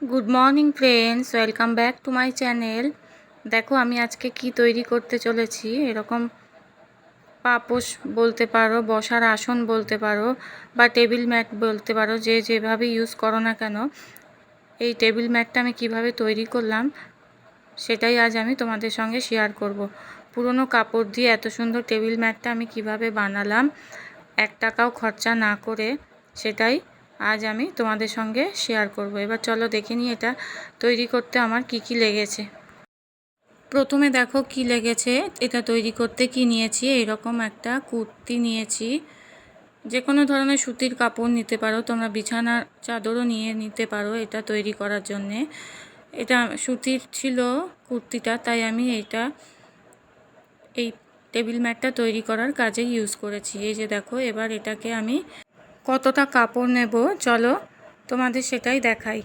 Good morning friends welcome back to my channel দেখো, আমি আজকে কি তৈরি করতে চলেছি। এরকম পাপোশ বলতে পারো, বসার আসন বলতে পারো, বা টেবিল ম্যাট বলতে পারো, যে যেভাবে ইউজ করো না কেন, এই টেবিল ম্যাটটা আমি কীভাবে তৈরি করলাম, সেটাই আজ আমি তোমাদের সঙ্গে শেয়ার করব। পুরনো কাপড় দিয়ে এত সুন্দর টেবিল ম্যাটটা আমি কীভাবে বানালাম, এক টাকাও খরচা না করে, সেটাই আজ আমি তোমাদের সঙ্গে শেয়ার করব। এবার চলো দেখে নিই এটা তৈরি করতে আমার কি কি লেগেছে। প্রথমে দেখো কি লেগেছে, এটা তৈরি করতে কি নিয়েছি, এরকম একটা কুর্তি নিয়েছি। যে কোনো ধরনের সুতির কাপড় নিতে পারো, তোমরা বিছানার চাদরও নিয়ে নিতে পারো এটা তৈরি করার জন্যে। এটা সুতির ছিল কুর্তিটা, তাই আমি এটা এই টেবিল ম্যাটটা তৈরি করার কাজে ইউজ করেছি। এই যে দেখো, এবার এটাকে আমি কতটা কাপড় নেব? চলো তোমাদের সেটাই দেখাই।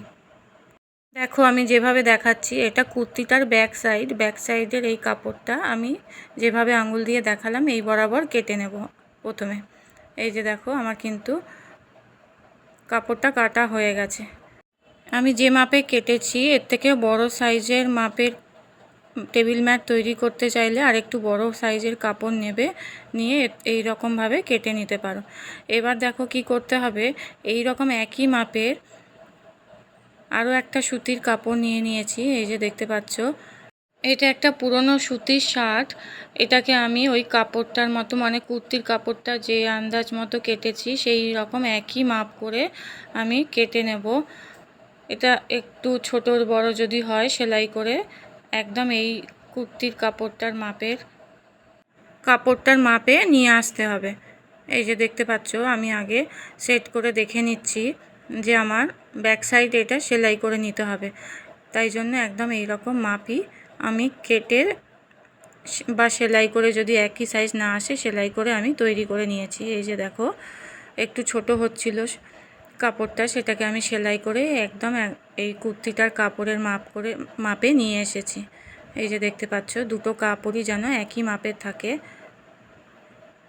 দেখো, আমি যেভাবে দেখাচ্ছি, এটা কুর্তিটার ব্যাক সাইড। ব্যাক সাইডের এই কাপড়টা আমি যেভাবে আঙুল দিয়ে দেখালাম, এই বরাবর কেটে নেব প্রথমে। এই যে দেখো, আমার কিন্তু কাপড়টা কাটা হয়ে গেছে। আমি যে মাপে কেটেছি, এর থেকে বড় সাইজের মাপের টেবিল ম্যাট তৈরি করতে চাইলে আর একটু বড় সাইজের কাপড় নেবে, নিয়ে এই রকমভাবে কেটে নিতে পারো। এবার দেখো কি করতে হবে। এই রকম একই মাপের আরও একটা সুতির কাপড় নিয়ে নিয়েছি, এই যে দেখতে পাচ্ছ। এটা একটা পুরনো সুতির শার্ট। এটাকে আমি ওই কাপড়টার মতো মানে কুর্তির কাপড়টা যে আন্দাজ মতো কেটেছি, সেই রকম একই মাপ করে আমি কেটে নেব। এটা একটু ছোট বড় যদি হয়, সেলাই করে একদম এই কুর্তির কাপড়টার মাপের, কাপড়টার মাপে নিয়ে আসতে হবে। এই যে দেখতে পাচ্ছ, আমি আগে সেট করে দেখে নিচ্ছি যে আমার ব্যাক সাইড এটা সেলাই করে নিতে হবে। তাই জন্য একদম এই রকম মাপই আমি কেটে বা সেলাই করে যদি একই সাইজ না আসে, সেলাই করে আমি তৈরি করে নিয়েছি। এই যে দেখো, একটু ছোট হচ্ছিল। কাপড়টা সেটাকে আমি সেলাই করে একদম এই কুর্তিটার কাপড়ের মাপ করে, মাপে নিয়ে এসেছি। এই যে দেখতে পাচ্ছ, দুটো কাপড়ই যেন একই মাপের থাকে।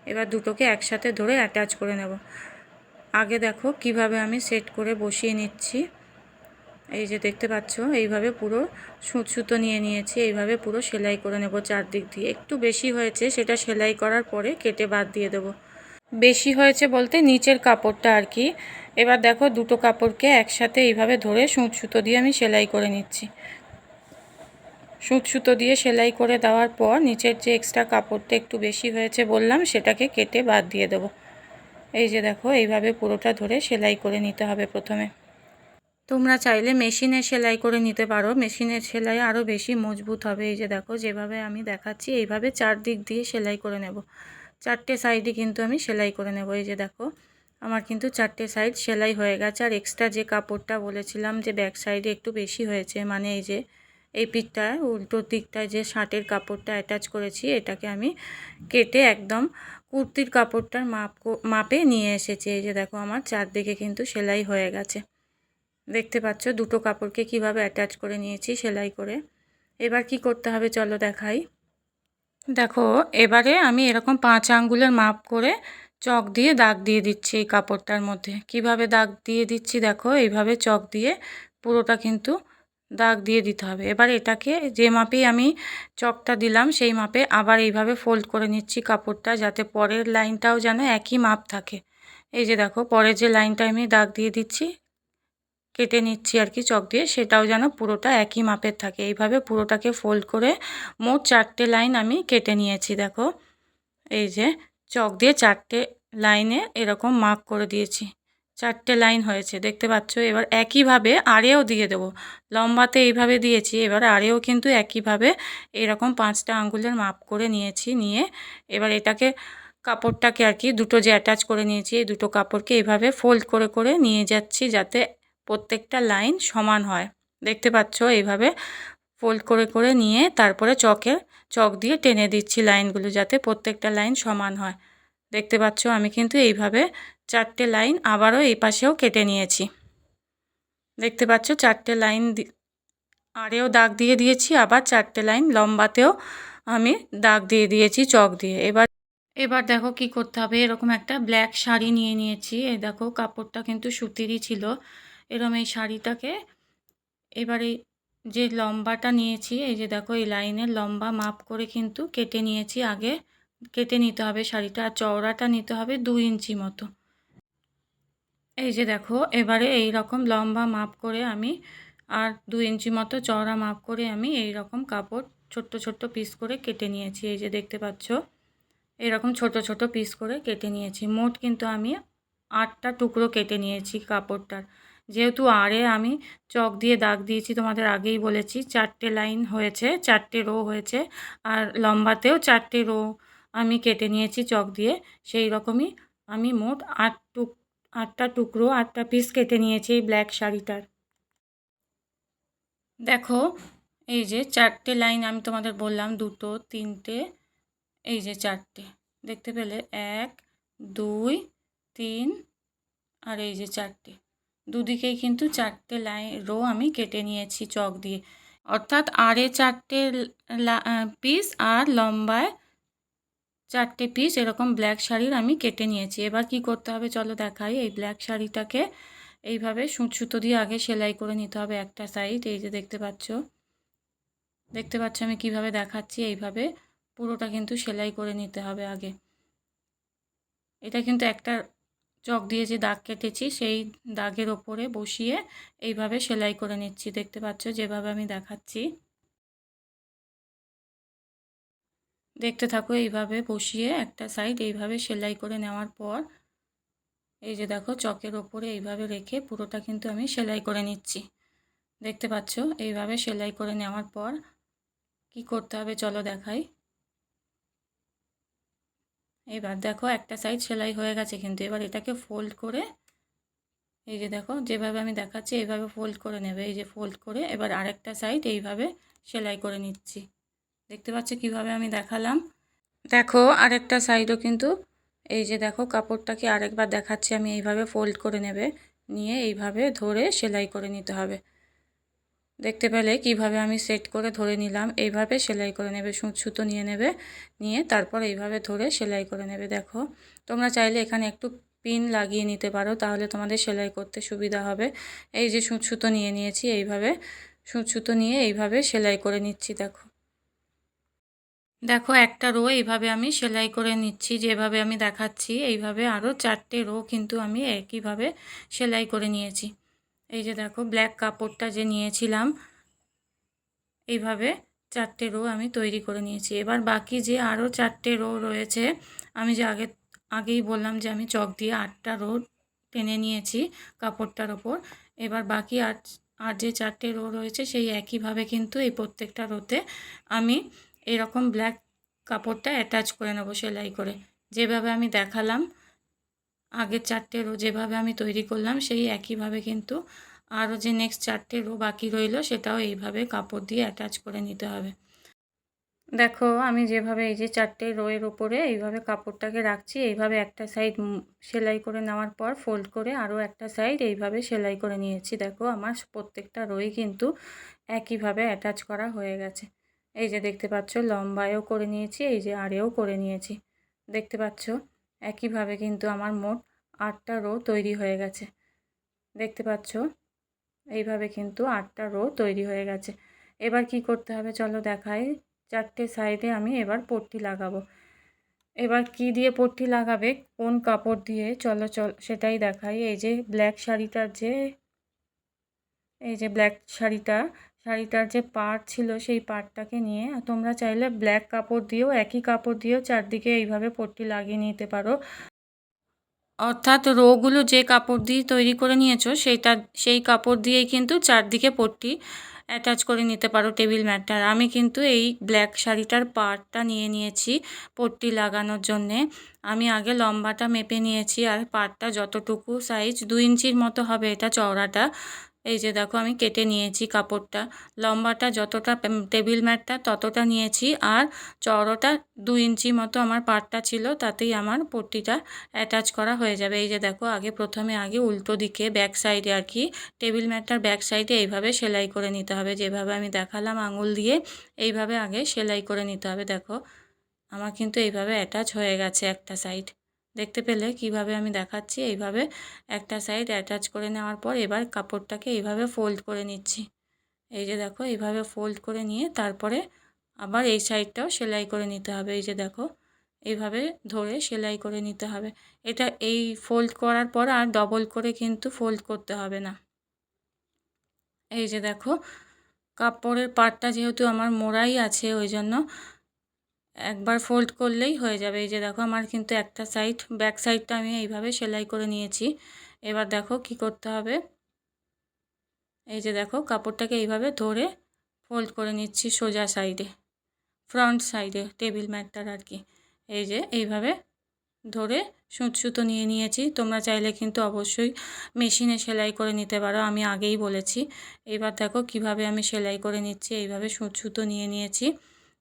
এবার দুটোকে একসাথে ধরে অ্যাটাচ করে নেব। আগে দেখো কীভাবে আমি সেট করে বসিয়ে নিচ্ছি। এই যে দেখতে পাচ্ছ, এইভাবে পুরো সুত সুতো নিয়ে নিয়েছি, এইভাবে পুরো সেলাই করে নেব চারদিক দিয়ে। একটু বেশি হয়েছে সেটা সেলাই করার পরে কেটে বাদ দিয়ে দেব। বেশি হয়েছে বলতে নিচের কাপড়টা আর কি। এবার দেখো দুটো কাপড়কে একসাথে এইভাবে ধরে সুঁচ সুতো দিয়ে আমি সেলাই করে নিচ্ছি। সুঁচ সুতো দিয়ে সেলাই করে দেওয়ার পর নিচের যে এক্সট্রা কাপড়টা একটু বেশি হয়েছে বললাম, সেটাকে কেটে বাদ দিয়ে দেবো। এই যে দেখো, এইভাবে পুরোটা ধরে সেলাই করে নিতে হবে প্রথমে। তোমরা চাইলে মেশিনে সেলাই করে নিতে পারো। মেশিনের সেলাই আরও বেশি মজবুত হবে। এই যে দেখো, যেভাবে আমি দেখাচ্ছি, এইভাবে চারদিক দিয়ে সেলাই করে নেব। চারটে সাইডে কিন্তু আমি সেলাই করে নেব। এই যে দেখো আমার কিন্তু চারটে সাইড সেলাই হয়ে গেছে। আর এক্সট্রা যে কাপড়টা বলেছিলাম যে ব্যাক সাইডে একটু বেশি হয়েছে মানে এই যে এই পিঠটায় উল্টো দিকটায় যে শার্টের কাপড়টা অ্যাটাচ করেছি, এটাকে আমি কেটে একদম কুর্তির কাপড়টার মাপ মাপে নিয়ে এসেছি। এই যে দেখো আমার চারদিকে কিন্তু সেলাই হয়ে গেছে। দেখতে পাচ্ছ দুটো কাপড়কে কীভাবে অ্যাটাচ করে নিয়েছি সেলাই করে। এবার কি করতে হবে চলো দেখাই। দেখো, এবারে আমি এরকম পাঁচ আঙ্গুলের মাপ করে চক দিয়ে দাগ দিয়ে দিচ্ছি এই কাপড়টার মধ্যে। কীভাবে দাগ দিয়ে দিচ্ছি দেখো, এইভাবে চক দিয়ে পুরোটা কিন্তু দাগ দিয়ে দিতে হবে। এবার এটাকে যে মাপেই আমি চকটা দিলাম, সেই মাপে আবার এইভাবে ফোল্ড করে নিচ্ছি কাপড়টা যাতে পরের লাইনটাও যেন একই মাপ থাকে। এই যে দেখো, পরের যে লাইনটা আমি দাগ দিয়ে দিচ্ছি, কেটে নিচ্ছি আর কি চক দিয়ে, সেটাও যেন পুরোটা একই মাপের থাকে। এইভাবে পুরোটাকে ফোল্ড করে মোট চারটে লাইন আমি কেটে নিয়েছি দেখো। এই যে চক দিয়ে চারটে লাইনে এরকম মার্ক করে দিয়েছি। চারটে লাইন হয়েছে, দেখতে পাচ্ছ? এবার একইভাবে আরেও দিয়ে দেবো। লম্বাতে এইভাবে দিয়েছি, এবার আরেও কিন্তু একইভাবে এরকম পাঁচটা আঙ্গুলের মাপ করে নিয়েছি, নিয়ে এবার এটাকে, কাপড়টাকে আর কি দুটো যে অ্যাটাচ করে নিয়েছি, এই দুটো কাপড়কে এইভাবে ফোল্ড করে করে নিয়ে যাচ্ছি যাতে প্রত্যেকটা লাইন সমান হয়। দেখতে পাচ্ছ? এইভাবে ফোল্ড করে করে নিয়ে তারপরে চকে, চক দিয়ে টেনে দিচ্ছি লাইনগুলো যাতে প্রত্যেকটা লাইন সমান হয়। দেখতে পাচ্ছ আমি কিন্তু এইভাবে চারটে লাইন আবারও এই পাশেও কেটে নিয়েছি। দেখতে পাচ্ছ চারটে লাইন আরেও দাগ দিয়ে দিয়েছি, আবার চারটে লাইন লম্বাতেও আমি দাগ দিয়ে দিয়েছি চক দিয়ে। এবার এবার দেখো কি করতে হবে, এরকম একটা ব্ল্যাক শাড়ি নিয়ে নিয়েছি। এই দেখো কাপড়টা কিন্তু সুতিরই ছিল। এরকম এই শাড়িটাকে এবারে যে লম্বাটা নিয়েছি, এই যে দেখো এই লাইনের লম্বা মাপ করে কিন্তু কেটে নিয়েছি আগে। কেটে নিতে হবে শাড়িটা আর চওড়াটা নিতে হবে দু ইঞ্চি মতো। এই যে দেখো, এবারে এই রকম লম্বা মাপ করে আমি আর দু ইঞ্চি মতো চওড়া মাপ করে আমি এই রকম কাপড় ছোট্ট ছোট্ট পিস করে কেটে নিয়েছি। এই যে দেখতে পাচ্ছ, এরকম ছোট ছোট পিস করে কেটে নিয়েছি। মোট কিন্তু আমি আটটা টুকরো কেটে নিয়েছি কাপড়টার। যেহেতু আরে আমি চক দিয়ে দাগ দিয়েছি তোমাদের আগেই বলেছি, চারটে লাইন হয়েছে, চারটে রো হয়েছে, আর লম্বাতেও চারটে রো আমি কেটে নিয়েছি চক দিয়ে, সেই রকমই আমি মোট আট টুক, আটটা টুকরো, আটটা পিস কেটে নিয়েছি এই ব্ল্যাক শাড়িটার। দেখো, এই যে চারটে লাইন আমি তোমাদের বললাম, দুটো, তিনটে, এই যে চারটে, দেখতে পেলে, এক, দুই, তিন, আর এই যে চারটে। দুদিকেই কিন্তু চারটে লাইন রো আমি কেটে নিয়েছি চক দিয়ে। অর্থাৎ আড়ে চারটে পিস আর লম্বায় চারটে পিস এরকম ব্ল্যাক শাড়ির আমি কেটে নিয়েছি। এবার কি করতে হবে চলো দেখাই। এই ব্ল্যাক শাড়িটাকে এইভাবে সুতো দিয়ে আগে সেলাই করে নিতে হবে একটা সাইড এই যে দেখতে পাচ্ছ। দেখতে পাচ্ছ আমি কীভাবে দেখাচ্ছি? এইভাবে পুরোটা কিন্তু সেলাই করে নিতে হবে আগে। এটা কিন্তু একটা চক দিয়ে যে দাগ কেটেছি, সেই দাগের ওপরে বসিয়ে এইভাবে সেলাই করে নিচ্ছি। দেখতে পাচ্ছ যেভাবে আমি দেখাচ্ছি। দেখতে থাকো, এইভাবে বসিয়ে একটা সাইড এইভাবে সেলাই করে নেওয়ার পর, এই যে দেখো চকের ওপরে এইভাবে রেখে পুরোটা কিন্তু আমি সেলাই করে নিচ্ছি। দেখতে পাচ্ছ, এইভাবে সেলাই করে নেওয়ার পর কি করতে হবে চলো দেখাই। এবার দেখো একটা সাইড সেলাই হয়ে গেছে কিন্তু এবার এটাকে ফোল্ড করে, এই যে দেখো যেভাবে আমি দেখাচ্ছি এইভাবে ফোল্ড করে নেবে, এই যে ফোল্ড করে এবার আরেকটা সাইড এইভাবে সেলাই করে নিচ্ছি। দেখতে পাচ্ছ কীভাবে আমি দেখালাম? দেখো আরেকটা সাইডও কিন্তু, এই যে দেখো কাপড়টাকে আরেকবার দেখাচ্ছি আমি এইভাবে ফোল্ড করে নেবে, নিয়ে এইভাবে ধরে সেলাই করে নিতে হবে। দেখতে পেলে কীভাবে আমি সেট করে ধরে নিলাম। এইভাবে সেলাই করে নেবে সুতো নিয়ে নেবে, নিয়ে তারপর এইভাবে ধরে সেলাই করে নেবে। দেখো, তোমরা চাইলে এখানে একটু পিন লাগিয়ে নিতে পারো, তাহলে তোমাদের সেলাই করতে সুবিধা হবে। এই যে সুতো নিয়ে নিয়েছি, এইভাবে সুতো নিয়ে এইভাবে সেলাই করে নিচ্ছি, দেখো। দেখো, একটা রো এইভাবে আমি সেলাই করে নিচ্ছি, যেভাবে আমি দেখাচ্ছি, এইভাবে আরও চারটে রো কিন্তু আমি একইভাবে সেলাই করে নিয়েছি। যে দেখো ব্ল্যাক কাপড়টা যে নিয়েছিলাম, এইভাবে চারটে রো আমি তৈরি করে নিয়েছি। এবার বাকি যে আরও চারটে রো রয়েছে, আমি যে আগে, আগেই বললাম যে আমি চক দিয়ে আটটা রো টেনে নিয়েছি কাপড়টার ওপর। এবার বাকি আর আর যে চারটে রো রয়েছে, সেই একইভাবে কিন্তু এই প্রত্যেকটা রোতে আমি এরকম ব্ল্যাক কাপড়টা অ্যাটাচ করে নেব সেলাই করে। যেভাবে আমি দেখালাম আগের চারটে রো যেভাবে আমি তৈরি করলাম, সেই একইভাবে কিন্তু আরও যে নেক্সট চারটে রো বাকি রইল, সেটাও এইভাবে কাপড় দিয়ে অ্যাটাচ করে নিতে হবে। দেখো, আমি যেভাবে এই যে চারটে রোয়ের ওপরে এইভাবে কাপড়টাকে রাখছি, এইভাবে একটা সাইড সেলাই করে নেওয়ার পর ফোল্ড করে আরও একটা সাইড এইভাবে সেলাই করে নিয়েছি। দেখো, আমার প্রত্যেকটা রোই কিন্তু একইভাবে অ্যাটাচ করা হয়ে গেছে। এই যে দেখতে পাচ্ছ লম্বায়ও করে নিয়েছি, এই যে আড়েও করে নিয়েছি। দেখতে পাচ্ছ? একইভাবে কিন্তু আমার মোট আটটা রো তৈরি হয়ে গেছে। দেখতে পাচ্ছ? এইভাবে কিন্তু আটটা রো তৈরি হয়ে গেছে। এবার কি করতে হবে চলো দেখাই। চারটে সাইডে আমি এবার পট্টি লাগাবো। এবার কি দিয়ে পট্টি লাগাবে? কোন কাপড় দিয়ে? চলো, চল, সেটাই দেখাই। এই যে ব্ল্যাক শাড়িটার যে, এই যে ব্ল্যাক শাড়িটা শাড়িটার যে পাড় ছিল সেই পাড়টাকে নিয়ে, তোমরা চাইলে ব্ল্যাক কাপড় দিয়েও, একই কাপড় দিয়েও চারদিকে এইভাবে পট্টি লাগিয়ে নিতে পারো। অর্থাৎ রোগুলো যে কাপড় দিয়ে তৈরি করে নিয়েছো, সেইটা, সেই কাপড় দিয়েই কিন্তু চারদিকে পট্টি অ্যাটাচ করে নিতে পারো টেবিল ম্যাটটার। আমি কিন্তু এই ব্ল্যাক শাড়িটার পার্টটা নিয়ে নিয়েছি পট্টি লাগানোর জন্যে। আমি আগে লম্বাটা মেপে নিয়েছি আর পার্টটা যতটুকু সাইজ দু ইঞ্চির মতো হবে এটা চওড়াটা। এই যে দেখো আমি কেটে নিয়েছি কাপড়টা। লম্বাটা যতটা টেবিল ম্যাটটা ততটা নিয়েছি আর চড়োটা দু ইঞ্চি মতো আমার পাটটা ছিল, তাতেই আমার পট্টিটা অ্যাটাচ করা হয়ে যাবে। এই যে দেখো আগে প্রথমে আগে উল্টো দিকে ব্যাক সাইডে আর কি টেবিল ম্যাটটার ব্যাক সাইডে এইভাবে সেলাই করে নিতে হবে। যেভাবে আমি দেখালাম আঙুল দিয়ে এইভাবে আগে সেলাই করে নিতে হবে। দেখো, আমার কিন্তু এইভাবে অ্যাটাচ হয়ে গেছে একটা সাইড দেখতে পেলে কীভাবে আমি দেখাচ্ছি, এইভাবে একটা সাইড অ্যাটাচ করে নেওয়ার পর এবার কাপড়টাকে এইভাবে ফোল্ড করে নিচ্ছি। এই যে দেখো, এইভাবে ফোল্ড করে নিয়ে তারপরে আবার এই সাইডটাও সেলাই করে নিতে হবে। এই যে দেখো, এইভাবে ধরে সেলাই করে নিতে হবে। এটা এই ফোল্ড করার পর আর ডবল করে কিন্তু ফোল্ড করতে হবে না। এই যে দেখো, কাপড়ের পাটটা যেহেতু আমার মোড়াই আছে, ওই জন্য একবার ফোল্ড করলেই হয়ে যাবে। এই যে দেখো আমার কিন্তু একটা সাইড ব্যাক সাইডটা আমি এইভাবে সেলাই করে নিয়েছি। এবার দেখো কি করতে হবে। এই যে দেখো কাপড়টাকে এইভাবে ধরে ফোল্ড করে নিচ্ছি সোজা সাইডে ফ্রন্ট সাইডে টেবিল ম্যাটটার আর কি। এই যে এইভাবে ধরে সুঁচ সুতো নিয়ে নিয়েছি। তোমরা চাইলে কিন্তু অবশ্যই মেশিনে সেলাই করে নিতে পারো, আমি আগেই বলেছি। এবার দেখো কীভাবে আমি সেলাই করে নিচ্ছি, এইভাবে সুঁচ সুতো নিয়ে নিয়েছি।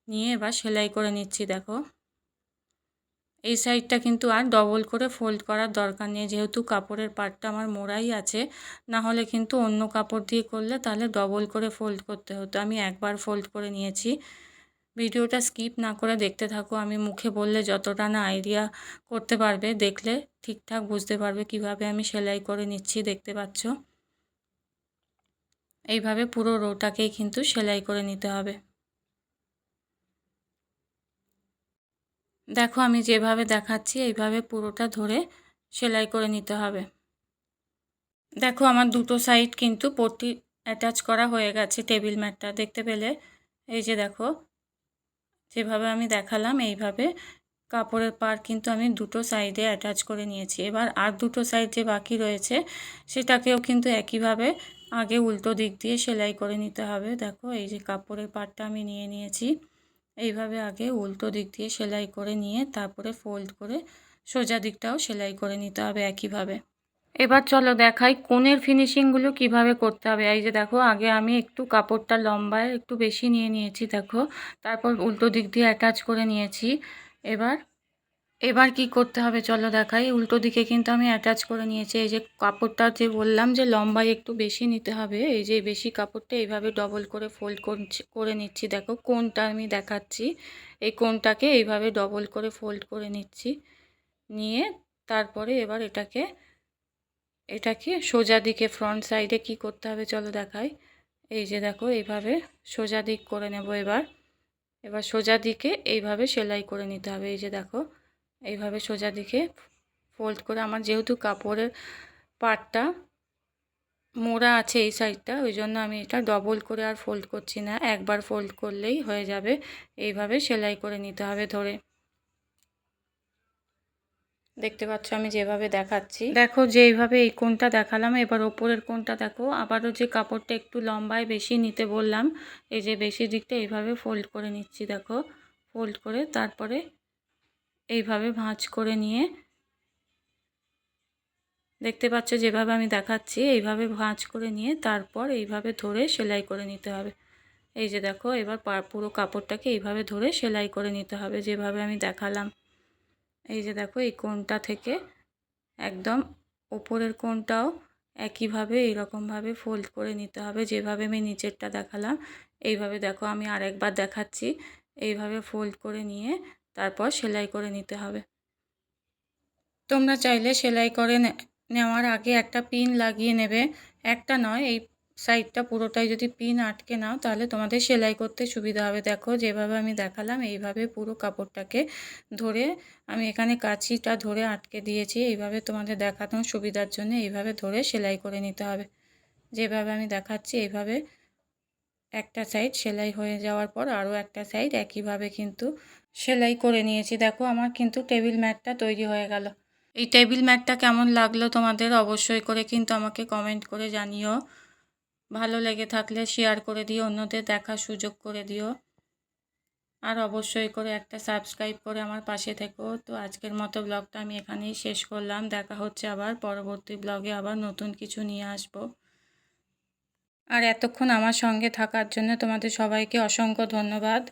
নিয়ে এবার সেলাই করে নিচ্ছি, দেখো। এই সাইডটা কিন্তু আর ডবল করে ফোল্ড করার দরকার নেই, যেহেতু কাপড়ের পাটটা আমার মোড়াই আছে, না হলে কিন্তু অন্য কাপড় দিয়ে করলে তাহলে ডবল করে ফোল্ড করতে হতো। আমি একবার ফোল্ড করে নিয়েছি। ভিডিওটা স্কিপ না করে দেখতে থাকো, আমি মুখে বললে যতটা না আইডিয়া করতে পারবে, দেখলে ঠিকঠাক বুঝতে পারবে কীভাবে আমি সেলাই করে নিচ্ছি, দেখতে পাচ্ছ? এইভাবে পুরো রোটাকেই কিন্তু সেলাই করে নিতে হবে। দেখো, আমি যেভাবে দেখাচ্ছি, এইভাবে পুরোটা ধরে সেলাই করে নিতে হবে। দেখো, আমার দুটো সাইড কিন্তু পট্টি অ্যাটাচ করা হয়ে গেছে টেবিল ম্যাটটা দেখতে পেলে? এই যে দেখো, যেভাবে আমি দেখালাম, এইভাবে কাপড়ের পার কিন্তু আমি দুটো সাইডে অ্যাটাচ করে নিয়েছি। এবার আর দুটো সাইড যে বাকি রয়েছে, সেটাকেও কিন্তু একইভাবে আগে উল্টো দিক দিয়ে সেলাই করে নিতে হবে। দেখো, এই যে কাপড়ের পারটা আমি নিয়ে নিয়েছি। এইভাবে আগে উল্টো দিক দিয়ে সেলাই করে নিয়ে তারপরে ফোল্ড করে সোজা দিকটাও সেলাই করে নিতে হবে একইভাবে। এবার চলো দেখাই কোণের ফিনিশিংগুলো কীভাবে করতে হবে। এই যে দেখো, আগে আমি একটু কাপড়টা লম্বায় একটু বেশি নিয়ে নিয়েছি, দেখো। তারপর উল্টো দিক দিয়ে অ্যাটাচ করে নিয়েছি। এবার এবার কি করতে হবে? চলো দেখাই। উল্টো দিকে কিন্তু আমি অ্যাটাচ করে নিয়েছি। এই যে কাপড়টা যে বললাম যে লম্বায় একটু বেশি নিতে হবে, এই যে বেশি কাপড়টা এইভাবে ডবল করে ফোল্ড করে নিচ্ছি। দেখো কোনটা আমি দেখাচ্ছি। এই কোনটাকে এইভাবে ডবল করে ফোল্ড করে নিচ্ছি। নিয়ে তারপরে এবার এটাকে এটাকে সোজা দিকে ফ্রন্ট সাইডে কি করতে হবে? চলো দেখাই। এই যে দেখো এইভাবে সোজা দিক করে নেব এবার। এবার সোজা দিকে এইভাবে সেলাই করে নিতে হবে। এই যে দেখো এইভাবে সোজা দিকে ফোল্ড করে আমার যেহেতু কাপড়ের পাটটা মোড়া আছে এই সাইডটা ওই জন্য আমি এটা ডবল করে আর ফোল্ড করছি না। একবার ফোল্ড করলেই হয়ে যাবে। এইভাবে সেলাই করে নিতে হবে ধরে। দেখতে পাচ্ছ আমি যেভাবে দেখাচ্ছি। দেখো, যেইভাবে এই কোনটা দেখালাম, এবার ওপরের কোনটা দেখো। আবারও যে কাপড়টা একটু লম্বায় বেশি নিতে বললাম, এই যে বেশি দিকটা এইভাবে ফোল্ড করে নিচ্ছি, দেখো। ফোল্ড করে তারপরে এইভাবে ভাঁজ করে নিয়ে দেখতে পাচ্ছ যেভাবে আমি দেখাচ্ছি, এইভাবে ভাঁজ করে নিয়ে তারপর এইভাবে ধরে সেলাই করে নিতে হবে। এই যে দেখো, এবার পুরো কাপড়টাকে এইভাবে ধরে সেলাই করে নিতে হবে যেভাবে আমি দেখালাম। এই যে দেখো, এই কোনটা থেকে একদম ওপরের কোনটাও একইভাবে, এইরকমভাবে ফোল্ড করে নিতে হবে যেভাবে আমি নিচেরটা দেখালাম। এইভাবে দেখো, আমি আরেকবার দেখাচ্ছি। এইভাবে ফোল্ড করে নিয়ে তারপর সেলাই করে নিতে হবে। তোমরা চাইলে সেলাই করে নেওয়ার আগে একটা পিন লাগিয়ে নেবে। একটা নয়, এই সাইডটা পুরোটাই যদি পিন আটকে নাও, তাহলে তোমাদের সেলাই করতে সুবিধা হবে। দেখো, যেভাবে আমি দেখালাম, এইভাবে পুরো কাপড়টাকে ধরে আমি এখানে কাছিটা ধরে আটকে দিয়েছি। এইভাবে তোমাদের দেখানোর সুবিধার জন্য এইভাবে ধরে সেলাই করে নিতে হবে। যেভাবে আমি দেখাচ্ছি, এইভাবে একটা সাইড সেলাই হয়ে যাওয়ার পর আরও একটা সাইড একইভাবে কিন্তু সেলাই করে নিয়েছি। দেখো আমার কিন্তু টেবিল ম্যাটটা তৈরি হয়ে গেল। এই টেবিল ম্যাটটা কেমন লাগল তোমাদের অবশ্যই করে কিন্তু আমাকে কমেন্ট করে জানিও। ভালো লেগে থাকলে শেয়ার করে দিও, অন্যদের দেখার সুযোগ করে দিও। আর অবশ্যই করে একটা সাবস্ক্রাইব করে আমার পাশে থেকো। তো আজকের মতো ব্লগটা আমি এখানেই শেষ করলাম। দেখা হচ্ছে আবার পরবর্তী ব্লগে আবার নতুন কিছু নিয়ে আসব। আর এতক্ষণ আমার সঙ্গে থাকার জন্য তোমাদের সবাইকে অসংখ্য ধন্যবাদ।